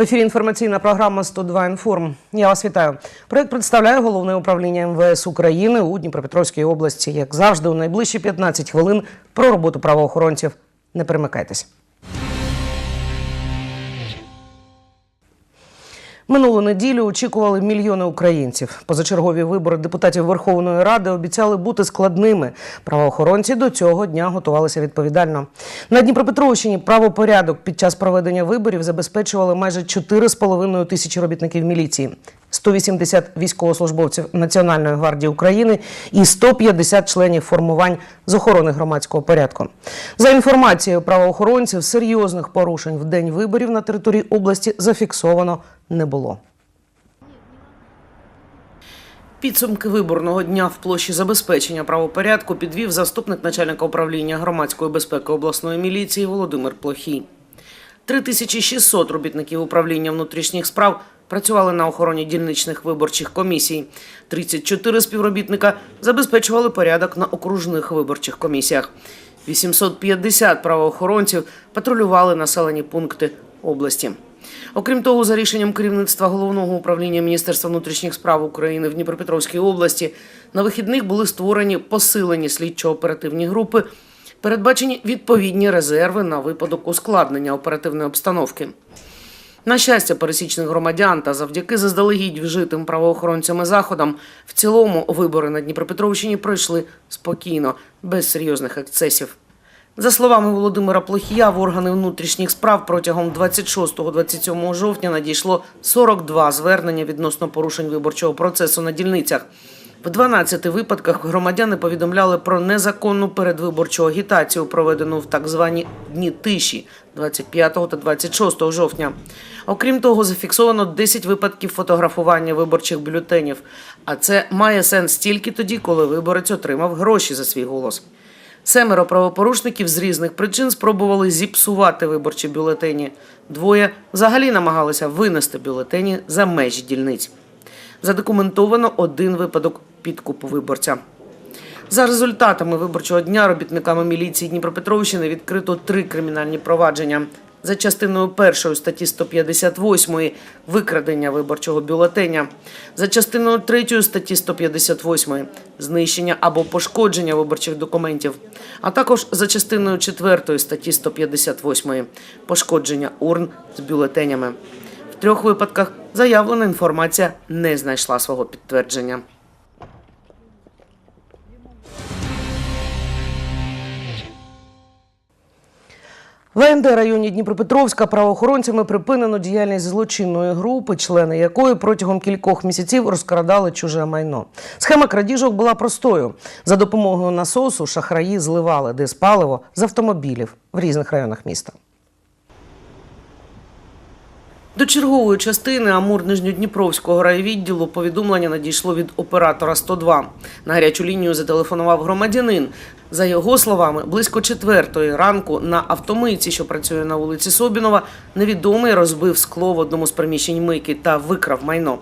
В ефірі інформаційна програма «102 інформ. Я вас вітаю. Проект представляє головне управління МВС України у Дніпропетровській області. Як завжди, у найближчі 15 хвилин про роботу правоохоронців. Не перемикайтесь. Минулу неділю очікували мільйони українців. Позачергові вибори депутатів Верховної Ради обіцяли бути складними. Правоохоронці до цього дня готувалися відповідально. На Дніпропетровщині правопорядок під час проведення виборів забезпечували майже 4,5 тисячі робітників міліції, 180 військовослужбовців Національної гвардії України і 150 членів формувань з охорони громадського порядку. За інформацією правоохоронців, серйозних порушень в день виборів на території області зафіксовано не було. Підсумки виборного дня в площі забезпечення правопорядку підвів заступник начальника управління громадської безпеки обласної міліції Володимир Плохій. 3600 робітників управління внутрішніх справ працювали на охороні дільничних виборчих комісій. 34 співробітника забезпечували порядок на окружних виборчих комісіях. 850 правоохоронців патрулювали населені пункти області. Окрім того, за рішенням керівництва головного управління Міністерства внутрішніх справ України в Дніпропетровській області на вихідних були створені посилені слідчо-оперативні групи, передбачені відповідні резерви на випадок ускладнення оперативної обстановки. На щастя, пересічних громадян та завдяки заздалегідь вжитим правоохоронцями заходам, в цілому вибори на Дніпропетровщині пройшли спокійно, без серйозних ексцесів. За словами Володимира Плохія, в органи внутрішніх справ протягом 26-27 жовтня надійшло 42 звернення відносно порушень виборчого процесу на дільницях. В 12 випадках громадяни повідомляли про незаконну передвиборчу агітацію, проведену в так звані дні тиші 25 та 26 жовтня. Окрім того, зафіксовано 10 випадків фотографування виборчих бюлетенів. А це має сенс тільки тоді, коли виборець отримав гроші за свій голос. Семеро правопорушників з різних причин спробували зіпсувати виборчі бюлетені. Двоє взагалі намагалися винести бюлетені за межі дільниць. Задокументовано один випадок підкупу виборця. За результатами виборчого дня робітниками міліції Дніпропетровщини відкрито три кримінальні провадження. За частиною першої статті 158 викрадення виборчого бюлетеня, за частиною третьої статті 158 знищення або пошкодження виборчих документів, а також за частиною четвертої статті 158 пошкодження урн з бюлетенями. В трьох випадках заявлена інформація не знайшла свого підтвердження. В АНД районі Дніпропетровська правоохоронцями припинено діяльність злочинної групи, члени якої протягом кількох місяців розкрадали чуже майно. Схема крадіжок була простою. За допомогою насосу шахраї зливали диспаливо з автомобілів в різних районах міста. До чергової частини Амур-Нижньодніпровського райвідділу повідомлення надійшло від оператора 102. На гарячу лінію зателефонував громадянин. За його словами, близько четвертої ранку на автомийці, що працює на вулиці Собінова, невідомий розбив скло в одному з приміщень мийки та викрав майно.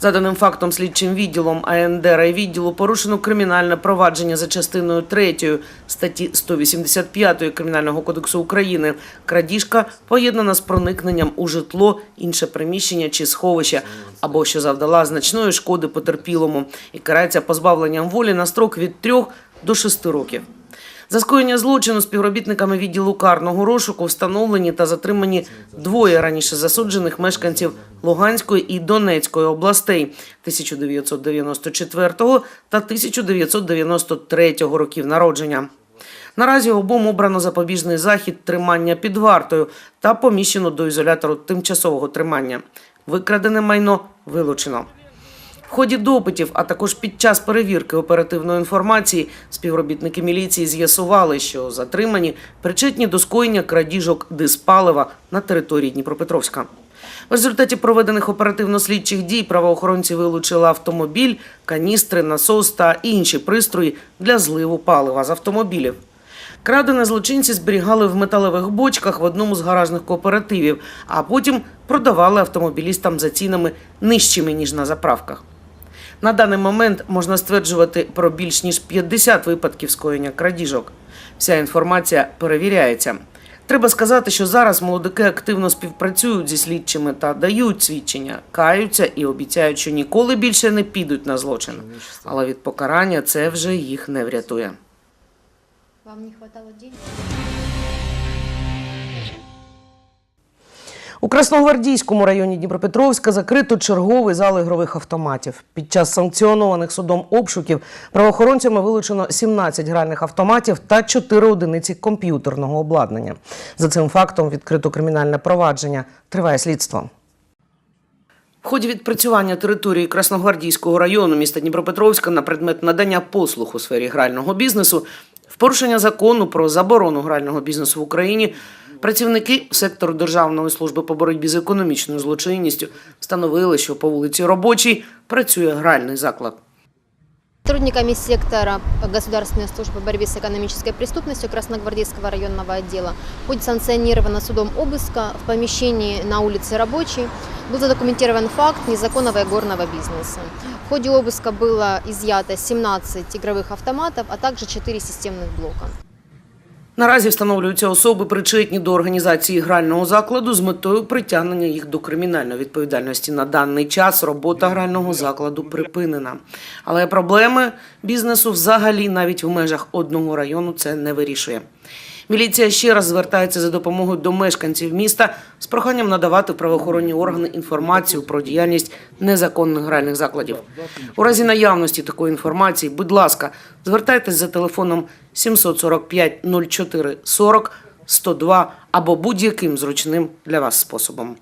За даним фактом, слідчим відділом АНД райвідділу порушено кримінальне провадження за частиною 3 статті 185 Кримінального кодексу України. Крадіжка поєднана з проникненням у житло, інше приміщення чи сховище, або що завдала значної шкоди потерпілому і карається позбавленням волі на строк від 3 до 6 років. За скоєння злочину співробітниками відділу карного розшуку встановлені та затримані двоє раніше засуджених мешканців Луганської і Донецької областей 1994 та 1993 років народження. Наразі обом обрано запобіжний захід тримання під вартою та поміщено до ізолятору тимчасового тримання. Викрадене майно вилучено. В ході допитів, а також під час перевірки оперативної інформації, співробітники міліції з'ясували, що затримані причетні до скоєння крадіжок диспалива на території Дніпропетровська. В результаті проведених оперативно-слідчих дій правоохоронці вилучили автомобіль, каністри, насос та інші пристрої для зливу палива з автомобілів. Крадене злочинці зберігали в металевих бочках в одному з гаражних кооперативів, а потім продавали автомобілістам за цінами нижчими ніж на заправках. На даний момент можна стверджувати про більш ніж 50 випадків скоєння крадіжок. Вся інформація перевіряється. Треба сказати, що зараз молодики активно співпрацюють зі слідчими та дають свідчення, каються і обіцяють, що ніколи більше не підуть на злочин. Але від покарання це вже їх не врятує. Вам не хватало денег? У Красногвардійському районі Дніпропетровська закрито черговий зал ігрових автоматів. Під час санкціонованих судом обшуків правоохоронцями вилучено 17 гральних автоматів та 4 одиниці комп'ютерного обладнання. За цим фактом відкрито кримінальне провадження. Триває слідство. В ході відпрацювання території Красногвардійського району міста Дніпропетровська на предмет надання послуг у сфері грального бізнесу в порушення закону про заборону грального бізнесу в Україні працівники сектору Державної служби по боротьбі з економічною злочинністю встановили, що по вулиці Робочій працює гральний заклад. Сотрудниками сектора Государственной службы борьбы с экономической преступностью Красногвардейского районного отдела в ходе санкционированного судом обыска в помещении на улице Рабочей был задокументирован факт незаконного игорного бизнеса. В ходе обыска было изъято 17 игровых автоматов, а также 4 системных блока. Наразі встановлюються особи, причетні до організації грального закладу з метою притягнення їх до кримінальної відповідальності. На даний час робота грального закладу припинена. Але проблеми бізнесу взагалі навіть в межах одного району це не вирішує. Міліція ще раз звертається за допомогою до мешканців міста з проханням надавати правоохоронні органи інформацію про діяльність незаконних гральних закладів. У разі наявності такої інформації, будь ласка, звертайтесь за телефоном 745 04 40 102 або будь-яким зручним для вас способом.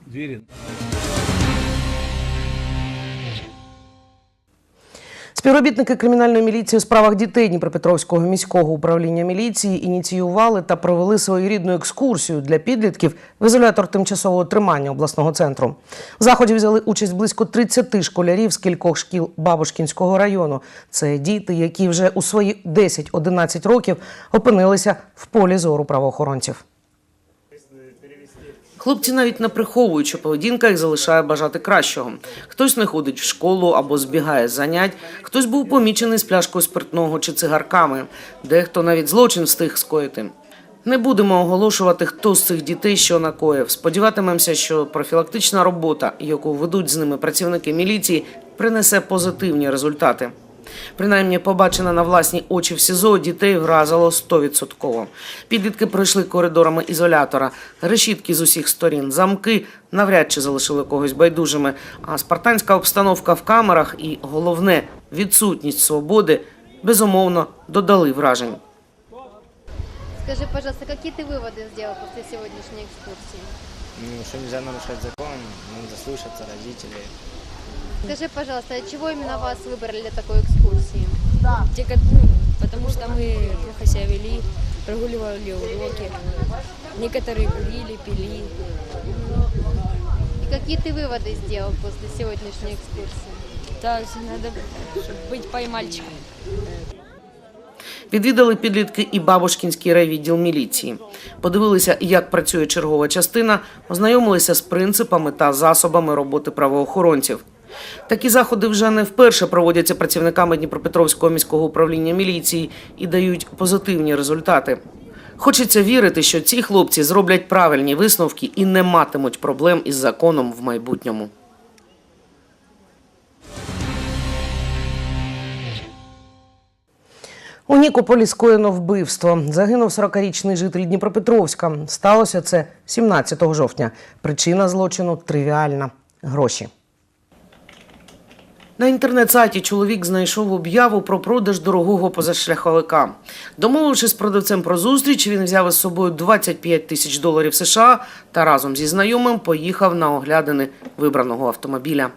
Співробітники кримінальної міліції у справах дітей Дніпропетровського міського управління міліції ініціювали та провели своєрідну екскурсію для підлітків в ізолятор тимчасового тримання обласного центру. В заході взяли участь близько 30 школярів з кількох шкіл Бабушкінського району. Це діти, які вже у свої 10-11 років опинилися в полі зору правоохоронців. Хлопці навіть не приховують, що поведінка їх залишає бажати кращого. Хтось не ходить в школу або збігає з занять, хтось був помічений з пляшкою спиртного чи цигарками, дехто навіть злочин встиг скоїти. Не будемо оголошувати, хто з цих дітей що накоїв. Сподіватимемося, що профілактична робота, яку ведуть з ними працівники міліції, принесе позитивні результати. Принаймні, побачене на власні очі в СІЗО дітей вразило 100%. Підлітки пройшли коридорами ізолятора, решітки з усіх сторін, замки навряд чи залишили когось байдужими. А спартанська обстановка в камерах і головне відсутність свободи безумовно додали вражень. Скажи, пожалуйста, какие ты выводы сделал после сегодняшней экскурсии? Ну, что нельзя нарушать закон, надо слушаться родителей. Скажи, пожалуйста, от чего именно вас выбрали для такой экскурсии? Те, ко- ну, потому что мы плохо себя вели, прогуливали уроки. Некоторые курили, пили. И какие ты выводы сделал после сегодняшней экскурсии? Да, надо быть поймальчиком. Відвідали підлітки і Бабушкінський райвідділ міліції. Подивилися, як працює чергова частина, ознайомилися з принципами та засобами роботи правоохоронців. Такі заходи вже не вперше проводяться працівниками Дніпропетровського міського управління міліції і дають позитивні результати. Хочеться вірити, що ці хлопці зроблять правильні висновки і не матимуть проблем із законом в майбутньому. У Нікополі скоєно вбивство. Загинув 40-річний житель Дніпропетровська. Сталося це 17 жовтня. Причина злочину тривіальна гроші. На інтернет-сайті чоловік знайшов об'яву про продаж дорогого позашляховика. Домовившись з продавцем про зустріч, він взяв із собою 25 тисяч доларів США та разом зі знайомим поїхав на оглядини вибраного автомобіля.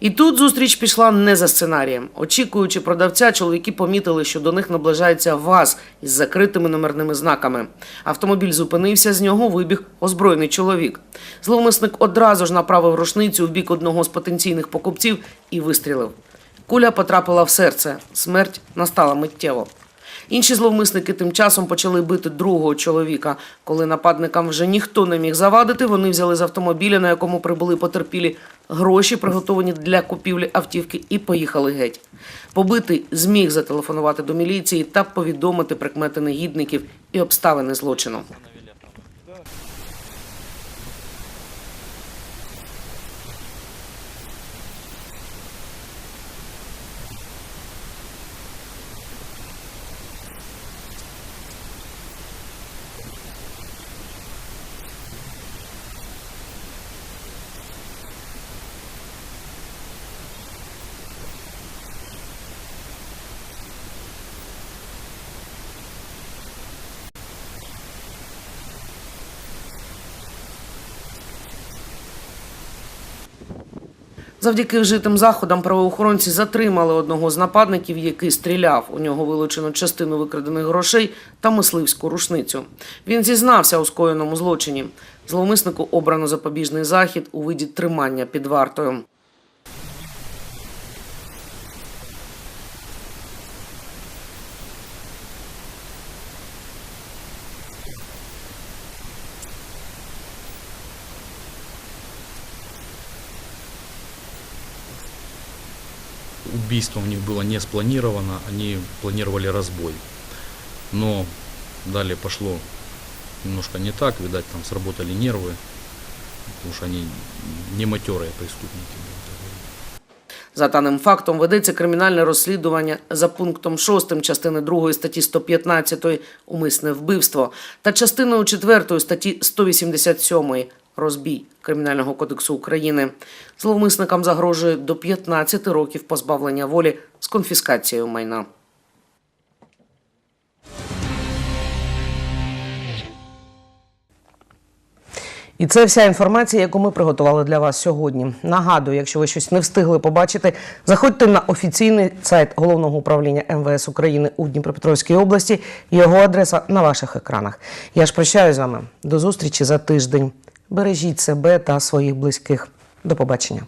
І тут зустріч пішла не за сценарієм. Очікуючи продавця, чоловіки помітили, що до них наближається ВАЗ із закритими номерними знаками. Автомобіль зупинився, з нього вибіг озброєний чоловік. Зловмисник одразу ж направив рушницю в бік одного з потенційних покупців і вистрілив. Куля потрапила в серце. Смерть настала миттєво. Інші зловмисники тим часом почали бити другого чоловіка. Коли нападникам вже ніхто не міг завадити, вони взяли з автомобіля, на якому прибули потерпілі, гроші, приготовані для купівлі автівки, і поїхали геть. Побитий зміг зателефонувати до міліції та повідомити прикмети негідників і обставини злочину. Завдяки вжитим заходам правоохоронці затримали одного з нападників, який стріляв. У нього вилучено частину викрадених грошей та мисливську рушницю. Він зізнався у скоєному злочині. Зловмиснику обрано запобіжний захід у виді тримання під вартою. Убийство у них было не спланировано, они планировали разбой. Но далее пошло немножко не так, видать, там сработали нервы, потому что они не матерые преступники. За даним фактом ведеться кримінальне розслідування за пунктом 6 частини 2 статті 115 умисне вбивство та частиною 4 статті 187 розбій Кримінального кодексу України. Зловмисникам загрожує до 15 років позбавлення волі з конфіскацією майна. І це вся інформація, яку ми приготували для вас сьогодні. Нагадую, якщо ви щось не встигли побачити, заходьте на офіційний сайт головного управління МВС України у Дніпропетровській області. Його адреса на ваших екранах. Я ж прощаюсь з вами. До зустрічі за тиждень. Бережіть себе та своїх близьких. До побачення.